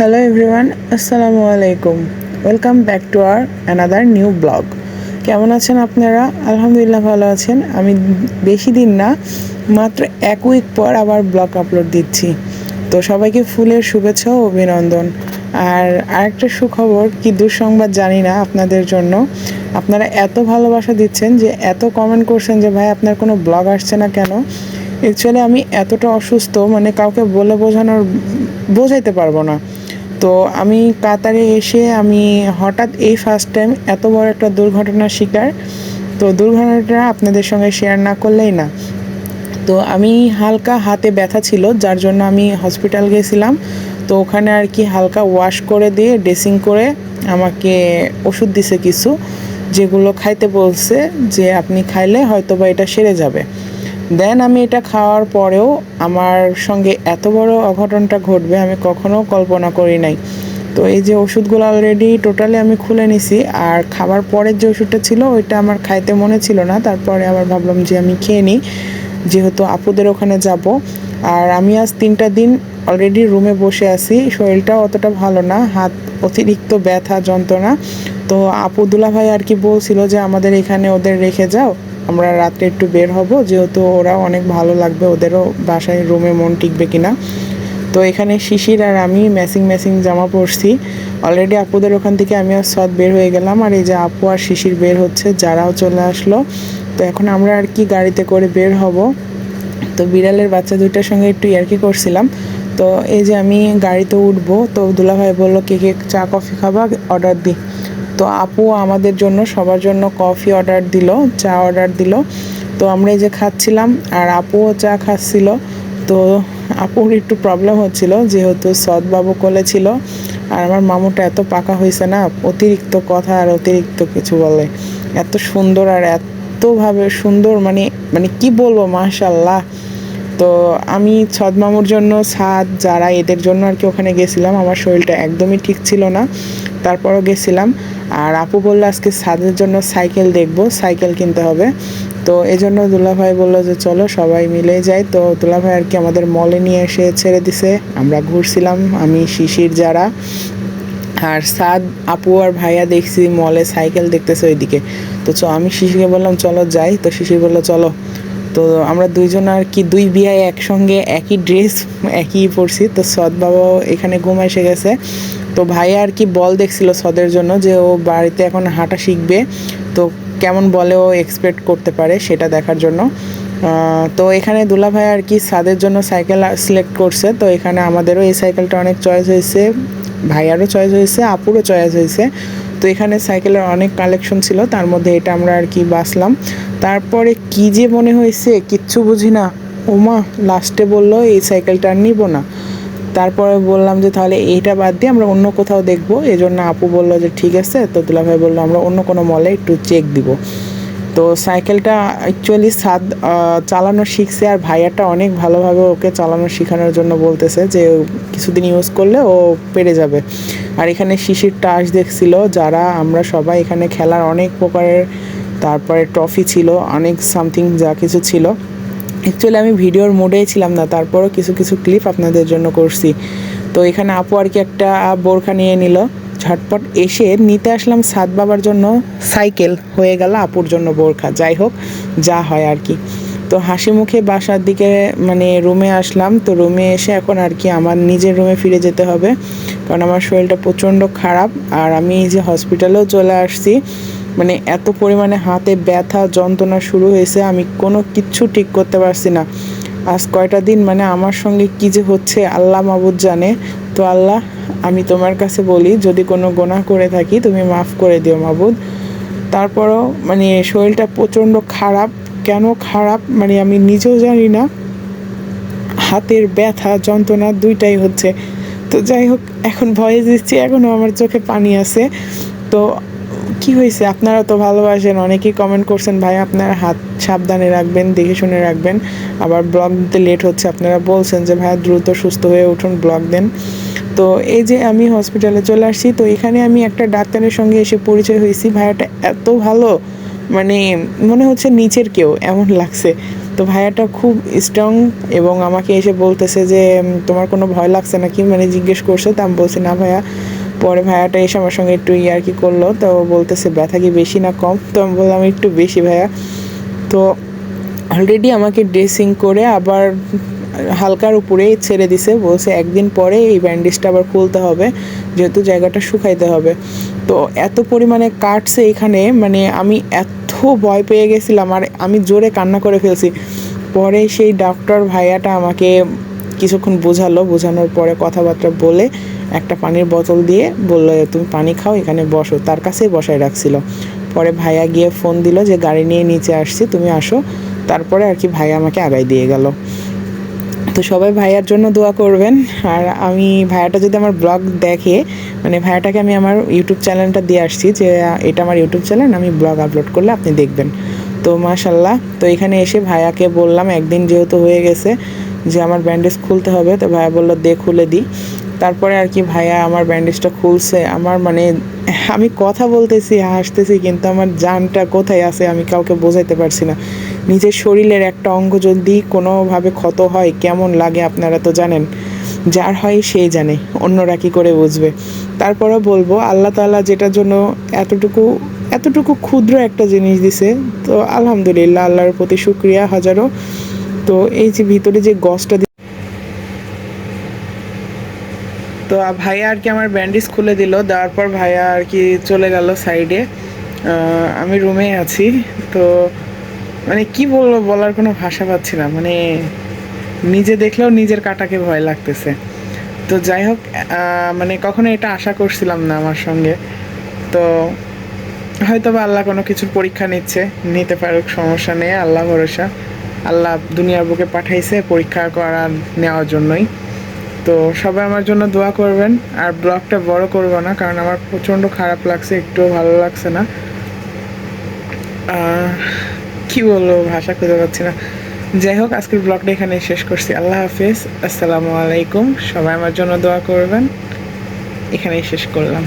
Hello everyone আসসালামু আলাইকুম welcome back to our another new blog কেমন আছেন আপনারা? আলহামদুলিল্লাহ ভালো আছেন। আমি বেশি দিন না, মাত্র এক উইক পর আবার ব্লগ আপলোড দিচ্ছি। তো সবাইকে ফুলের শুভেচ্ছা ও অভিনন্দন। আর আরেকটা সুখবর, কি দুঃসংবাদ জানি না আপনাদের জন্য। আপনারা এত ভালোবাসা দিচ্ছেন যে, এত কমেন্ট করছেন যে, ভাই, আপনার কোনো ব্লগ আসছে না কেন? অ্যাকচুয়ালি আমি এতটা অসুস্থ মানে কাউকে বলে বোঝানোর, বোঝাইতে পারব না। তো আমি কাতারে এসে আমি হঠাৎ এই ফার্স্ট টাইম এত বড় একটা দুর্ঘটনার শিকার। তো দুর্ঘটনাটা আপনাদের সঙ্গে শেয়ার না করলেই না। তো আমি হালকা হাতে ব্যথা ছিল, যার জন্য আমি হসপিটাল গেছিলাম। তো ওখানে আর কি হালকা ওয়াশ করে দিয়ে ড্রেসিং করে আমাকে ওষুধ দিছে কিছু, যেগুলো খাইতে বলছে যে আপনি খাইলে হয়তো বা এটা সেরে যাবে। দেন আমি এটা খাওয়ার পরেও আমার সঙ্গে এত বড় অঘটনটা ঘটবে আমি কখনো কল্পনা করি নাই। তো এই যে ওষুধগুলো অলরেডি টোটালি আমি খুলে নিছি আর খাবার পরের যে ওষুধটা ছিল ওইটা আমার খাইতে মনে ছিল না, তারপরে আবার ভাবলাম যে আমি খেয়ে নিই, যেহেতু আপুদের ওখানে যাব। আর আমি আজ তিনটা দিন অলরেডি রুমে বসে আছি শরীরটা অতটা ভালো না, হাত অতিরিক্ত ব্যথা, যন্ত্রণা। তো আপু দুলা ভাই আর কি বলছিল যে আমাদের এখানে ওদের রেখে যাও আমরা রাত্রে একটু বের হব, যেহেতু ওরা অনেক ভালো লাগবে, ওদেরও বাসায় রুমে মন টিকবে কিনা। তো এখানে শিশির আর আমি ম্যাচিং ম্যাচিং জামা পরছি। অলরেডি আপুদের ওখান থেকে আমি আর সৎ বের হয়ে গেলাম, আর এই যে আপু আর শিশির বের হচ্ছে, যারাও চলে আসলো। তো এখন আমরা আর কি গাড়িতে করে বের হব। তো বিড়ালের বাচ্চা দুইটার সঙ্গে একটু ইয়ার্কি করছিলাম। তো এই যে আমি গাড়িতে উঠবো, তো দুলাভাই বলল, কে কে চা, কফি খাবা? অর্ডার দিই তো আপু আমাদের জন্য সবার জন্য কফি অর্ডার দিল, চা অর্ডার দিল। তো আমরা এই যে খাচ্ছিলাম আর আপুও চা খাচ্ছিল। তো আপুর একটু প্রবলেম হচ্ছিল, যেহেতু সৎবাবু কোলে ছিল। আর আমার মামুটা এত পাকা হয়েছে না, অতিরিক্ত কথা আর অতিরিক্ত কিছু বলে। এত সুন্দর আর এতভাবে সুন্দর মানে মানে কি বলব মাশাল্লাহ তো আমি ছদমামুর জন্য ছাদ, যারা এদের জন্য আর কি ওখানে গেছিলাম, আমার শরীরটা একদমই ঠিক ছিল না। তারপরও গেছিলাম। আর আপু বলল আজকে ছাদের জন্য সাইকেল দেখব, সাইকেল কিনতে হবে। তো এই জন্য দুলাভাই বলল যে চলো সবাই মিলে যাই। তো দুলাভাই আর কি আমাদের মলে নিয়ে এসে ছেড়ে দিছে। আমরা ঘুরছিলাম, আমি, শিশির, যারা। আর সাদ, আপু আর ভাইয়া দেখছি মলে সাইকেল দেখতেছে ওইদিকে। তো চ, আমি শিশিরকে বললাম চলো যাই। তো শিশির বলল চলো। তো আমরা দুইজন আর কি দুই বিয়ায় একসঙ্গে একই ড্রেস একই পরছি। তো সৎ বাবাও এখানে ঘুম এসে গেছে। তো ভাই আর কি বল দেখছিল সদের জন্য যে ও বাড়িতে এখন হাঁটা শিখবে। তো কেমন বলে ও এক্সপেক্ট করতে পারে সেটা দেখার জন্য। তো এখানে দুলা ভাই আর কি সাদের জন্য সাইকেল সিলেক্ট করছে। তো এখানে আমাদেরও এই সাইকেলটা অনেক চয়েস হয়েছে। ভাইয়ারও চয়েস হয়েছে, আপুরও চয়েস হয়েছে। তো এখানে সাইকেলের অনেক কালেকশন ছিল, তার মধ্যে এটা আমরা আর কি বাসলাম তারপরে কি যে মনে হয়েছে, কিচ্ছু বুঝি না। ওমা লাস্টে বলল, এই সাইকেলটা আর নিব না। তারপরে বললাম যে তাহলে এইটা বাদ দিয়ে আমরা অন্য কোথাও দেখব। এই জন্য আপু বলল যে ঠিক আছে। তো দুলাভাই বলল, আমরা অন্য কোনো মলে একটু চেক দিব। তো সাইকেলটা অ্যাকচুয়ালি সাদ চালানো শিখছে আর ভাইয়াটা অনেক ভালোভাবে ওকে চালানো শেখানোর জন্য বলতেছে যে কিছুদিন ইউজ করলে ও পেরে যাবে। আর এখানে শিশির টাস দেখছিল, যারা আমরা সবাই এখানে খেলার অনেক প্রকারের তারপরে ট্রফি ছিল, অনেক সামথিং যা কিছু ছিল। অ্যাকচুয়ালি আমি ভিডিওর মোডেই ছিলাম না, তারপরও কিছু কিছু ক্লিপ আপনাদের জন্য করছি। তো এখানে আপু আর কি একটা বোরখা নিয়ে নিল। ঝটপট এসে নিতে আসলাম সাত বাবার জন্য সাইকেল। হয়ে গেল আপুর জন্য বোরখা। যাই হোক, যা হয় আর কি। তো হাসি মুখে বাসার দিকে মানে রুমে আসলাম। তো রুমে এসে এখন আর কি আমার নিজের রুমে ফিরে যেতে হবে। কারণ আমার শরীরটা প্রচণ্ড খারাপ। আর আমি যে হসপিটালেও চলে আসছি। মানে এত পরিমাণে হাতে ব্যথা, যন্ত্রণা শুরু হয়েছে, আমি কোনো কিচ্ছু ঠিক করতে পারছি না। আজ কয়টা দিন মানে আমার সঙ্গে কী যে হচ্ছে আল্লাহ মাবুদ জানে। তো আল্লাহ, আমি তোমার কাছে বলি, যদি কোনো গোনা করে থাকি, তুমি মাফ করে দিও মাবুদ। তারপরও মানে শরীরটা প্রচণ্ড খারাপ। কেন খারাপ? মানে আমি নিজেও জানি না। হাতের ব্যথা, যন্ত্রণা দুইটাই হচ্ছে। তো যাই হোক, এখন ভয়ে দিচ্ছি এখনও আমার চোখে পানি আছে। তো কি হয়েছে? আপনারা তো ভালোবাসেন, অনেকেই কমেন্ট করছেন, ভাই, আপনার হাত সাবধানে রাখবেন, দেখে শুনে রাখবেন। আবার ব্লগ দিতে লেট হচ্ছে, আপনারা বলছেন যে, ভাইয়া, দ্রুত সুস্থ হয়ে উঠুন ব্লগ দেন। তো এই যে আমি হসপিটালে চলে আসছি, তো এখানে আমি একটা ডাক্তারের সঙ্গে এসে পরিচয় হয়েছি। ভাইয়াটা এত ভালো মানে মনে হচ্ছে নিচের কেউ, এমন লাগছে। তো ভাইয়াটা খুব স্ট্রং এবং আমাকে এসে বলতেছে যে তোমার কোনো ভয় লাগছে নাকি? মানে জিজ্ঞেস করছে, তা আমি বলছি, না ভাইয়া পরে ভাইয়াটা এসে আমার সঙ্গে একটু ইয়ার্কি করল, তো বলতেছে, ব্যথা কি বেশি না কম? তো আমি বললাম, একটু বেশি ভাইয়া। তো অলরেডি আমাকে ড্রেসিং করে আবার হালকার উপরে ছেড়ে দিছে, বলছে, একদিন পরে এই ব্যান্ডেজটা আবার খুলতে হবে, যেহেতু জায়গাটা শুকাইতে হবে। তো এত পরিমাণে কাটছে এখানে মানে আমি এত ভয় পেয়ে গেছিলাম, আর আমি জোরে কান্না করে ফেলছি। পরে সেই ডক্টর ভাইয়াটা আমাকে কিছুক্ষণ বোঝালো, বোঝানোর পরে কথাবার্তা বলে একটা পানির বোতল দিয়ে বলল তুমি পানি খাও, এখানে বসো। তার কাছেই বসায় রাখছিল। পরে ভাইয়া গিয়ে ফোন দিল যে, গাড়ি নিয়ে নিচে আসছি, তুমি আসো। তারপরে আর কি ভাইয়া আমাকে আগাই দিয়ে গেল। তো সবাই ভাইয়ার জন্য দোয়া করবেন। আর আমি ভাইয়াটা যদি আমার ব্লগ দেখে মানে ভাইয়াটাকে আমি আমার ইউটিউব চ্যানেলটা দিয়ে আসছি যে, এটা আমার ইউটিউব চ্যানেল, আমি ব্লগ আপলোড করলে আপনি দেখবেন। তো মাশাল্লাহ, তো এখানে এসে ভাইয়াকে বললাম, একদিন যেহেতু হয়ে গেছে যে, আমার ব্যান্ডেজ খুলতে হবে। তো ভাইয়া বলল, দে, খুলে দিই তারপরে আর কি ভাইয়া আমার ব্যান্ডেজটা খুলছে। আমার মানে আমি কথা বলতেছি, হাসতেছি, কিন্তু আমার জানটা কোথায় আছে আমি কাউকে বোঝাইতে পারছি না। নিজের শরীরের একটা অঙ্গ যদি কোনোভাবে ক্ষত হয়, কেমন লাগে আপনারা তো জানেন। যার হয় সেই জানে, অন্যরা কী করে বুঝবে? তারপরেও বলব, আল্লাহ তাআলা যেটার জন্য এতটুকু এতটুকু ক্ষুদ্র একটা জিনিস দিছে, তো আলহামদুলিল্লাহ, আল্লাহর প্রতি শুক্রিয়া হাজারো। তো এই যে ভিতরে যে গসটা তো ভাইয়া আর কি আমার ব্যান্ডেজ খুলে দিল, দেওয়ার পর ভাইয়া আর কি চলে গেল সাইডে আমি রুমে আছি, তো মানে কি বলব, বলার কোনো ভাষা পাচ্ছি না। মানে নিজে দেখলেও নিজের কাটাকে ভয় লাগতেছে। তো যাই হোক মানে কখনো এটা আশা করছিলাম না আমার সঙ্গে। তো হয়তো বা আল্লাহ কোনো কিছুর পরীক্ষা নিচ্ছে, নিতে পারুক, সমস্যা নেই, আল্লাহ ভরসা। আল্লাহ দুনিয়ার বুকে পাঠাইছে, পরীক্ষা করা নেওয়ার জন্যই। তো সবাই আমার জন্য দোয়া করবেন, আর ব্লগটা বড় করব না, কারণ আমার প্রচণ্ড খারাপ লাগছে, একটুও ভালো লাগছে না। কি বলব, ভাষা খুঁজে পাচ্ছি না। যাই হোক, আজকের ব্লগটা এখানে শেষ করছি। আল্লাহ হাফিজ, আসসালামু আলাইকুম। সবাই আমার জন্য দোয়া করবেন। এখানেই শেষ করলাম।